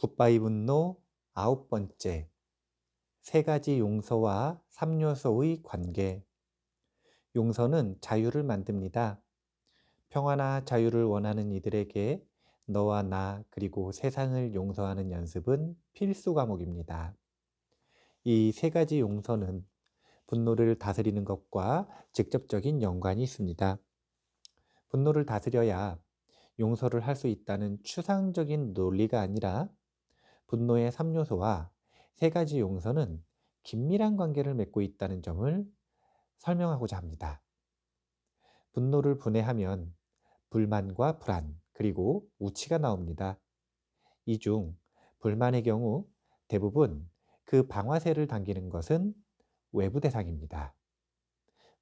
굿바이 분노 아홉 번째 세 가지 용서와 3요소의 관계 용서는 자유를 만듭니다. 평화나 자유를 원하는 이들에게 너와 나 그리고 세상을 용서하는 연습은 필수 과목입니다. 이 세 가지 용서는 분노를 다스리는 것과 직접적인 연관이 있습니다. 분노를 다스려야 용서를 할 수 있다는 추상적인 논리가 아니라 분노의 3요소와 세 가지 용서는 긴밀한 관계를 맺고 있다는 점을 설명하고자 합니다. 분노를 분해하면 불만과 불안, 그리고 우치가 나옵니다. 이 중 불만의 경우 대부분 그 방화쇠를 당기는 것은 외부 대상입니다.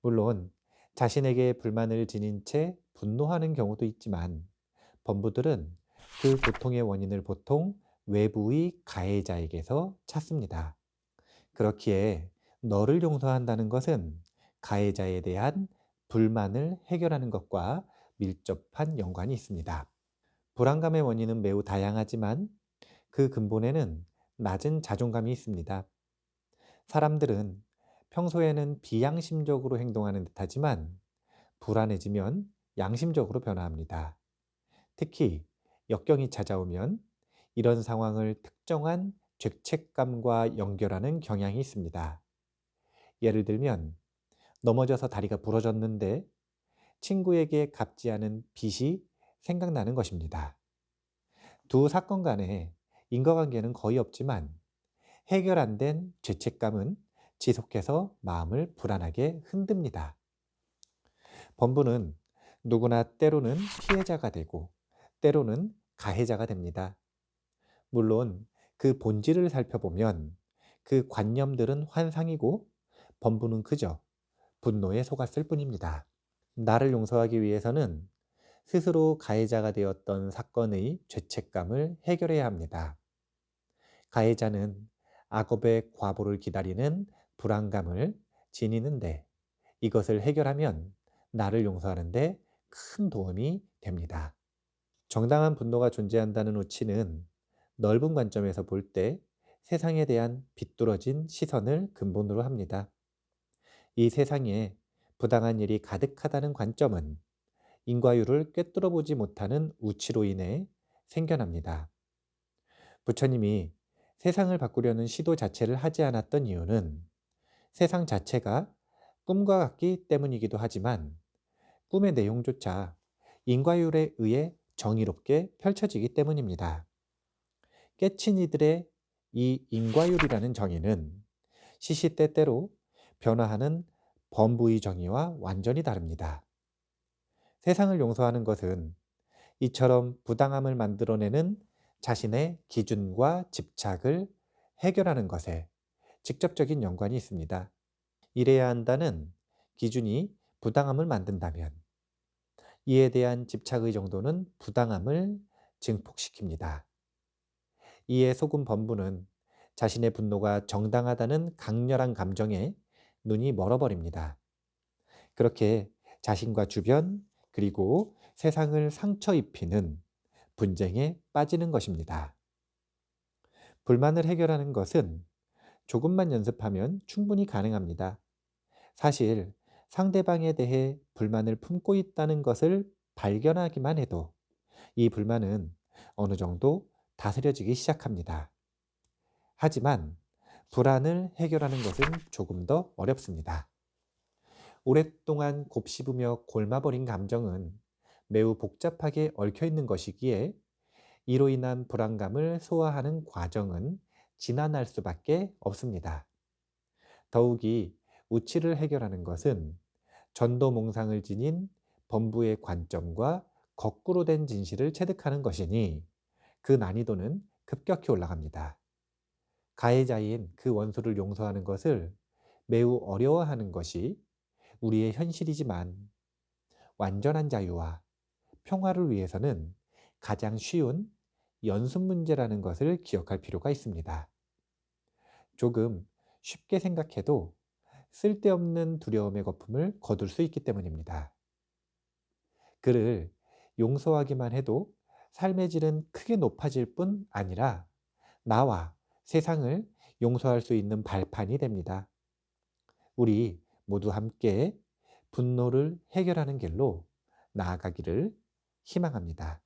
물론 자신에게 불만을 지닌 채 분노하는 경우도 있지만 범부들은 그 고통의 원인을 보통 외부의 가해자에게서 찾습니다. 그렇기에 너를 용서한다는 것은 가해자에 대한 불만을 해결하는 것과 밀접한 연관이 있습니다. 불안감의 원인은 매우 다양하지만 그 근본에는 낮은 자존감이 있습니다. 사람들은 평소에는 비양심적으로 행동하는 듯하지만 불안해지면 양심적으로 변화합니다. 특히 역경이 찾아오면 이런 상황을 특정한 죄책감과 연결하는 경향이 있습니다. 예를 들면 넘어져서 다리가 부러졌는데 친구에게 갚지 않은 빚이 생각나는 것입니다. 두 사건 간에 인과관계는 거의 없지만 해결 안 된 죄책감은 지속해서 마음을 불안하게 흔듭니다. 범부는 누구나 때로는 피해자가 되고 때로는 가해자가 됩니다. 물론 그 본질을 살펴보면 그 관념들은 환상이고 범부는 그저 분노에 속았을 뿐입니다. 나를 용서하기 위해서는 스스로 가해자가 되었던 사건의 죄책감을 해결해야 합니다. 가해자는 악업의 과보를 기다리는 불안감을 지니는데 이것을 해결하면 나를 용서하는데 큰 도움이 됩니다. 정당한 분노가 존재한다는 우치는 넓은 관점에서 볼 때 세상에 대한 비뚤어진 시선을 근본으로 합니다. 이 세상에 부당한 일이 가득하다는 관점은 인과율을 꿰뚫어 보지 못하는 우치로 인해 생겨납니다. 부처님이 세상을 바꾸려는 시도 자체를 하지 않았던 이유는 세상 자체가 꿈과 같기 때문이기도 하지만 꿈의 내용조차 인과율에 의해 정의롭게 펼쳐지기 때문입니다. 깨친 이들의 이 인과율이라는 정의는 시시때때로 변화하는 범부의 정의와 완전히 다릅니다. 세상을 용서하는 것은 이처럼 부당함을 만들어내는 자신의 기준과 집착을 해결하는 것에 직접적인 연관이 있습니다. 이래야 한다는 기준이 부당함을 만든다면 이에 대한 집착의 정도는 부당함을 증폭시킵니다. 이에 속은 범부는 자신의 분노가 정당하다는 강렬한 감정에 눈이 멀어버립니다. 그렇게 자신과 주변 그리고 세상을 상처 입히는 분쟁에 빠지는 것입니다. 불만을 해결하는 것은 조금만 연습하면 충분히 가능합니다. 사실 상대방에 대해 불만을 품고 있다는 것을 발견하기만 해도 이 불만은 어느 정도 다스려지기 시작합니다. 하지만 불안을 해결하는 것은 조금 더 어렵습니다. 오랫동안 곱씹으며 골마버린 감정은 매우 복잡하게 얽혀 있는 것이기에 이로 인한 불안감을 소화하는 과정은 지난할 수밖에 없습니다. 더욱이 우치를 해결하는 것은 전도몽상을 지닌 범부의 관점과 거꾸로 된 진실을 체득하는 것이니 그 난이도는 급격히 올라갑니다. 가해자인 그 원수를 용서하는 것을 매우 어려워하는 것이 우리의 현실이지만 완전한 자유와 평화를 위해서는 가장 쉬운 연습 문제라는 것을 기억할 필요가 있습니다. 조금 쉽게 생각해도 쓸데없는 두려움의 거품을 거둘 수 있기 때문입니다. 그를 용서하기만 해도 삶의 질은 크게 높아질 뿐 아니라 나와 세상을 용서할 수 있는 발판이 됩니다. 우리 모두 함께 분노를 해결하는 길로 나아가기를 희망합니다.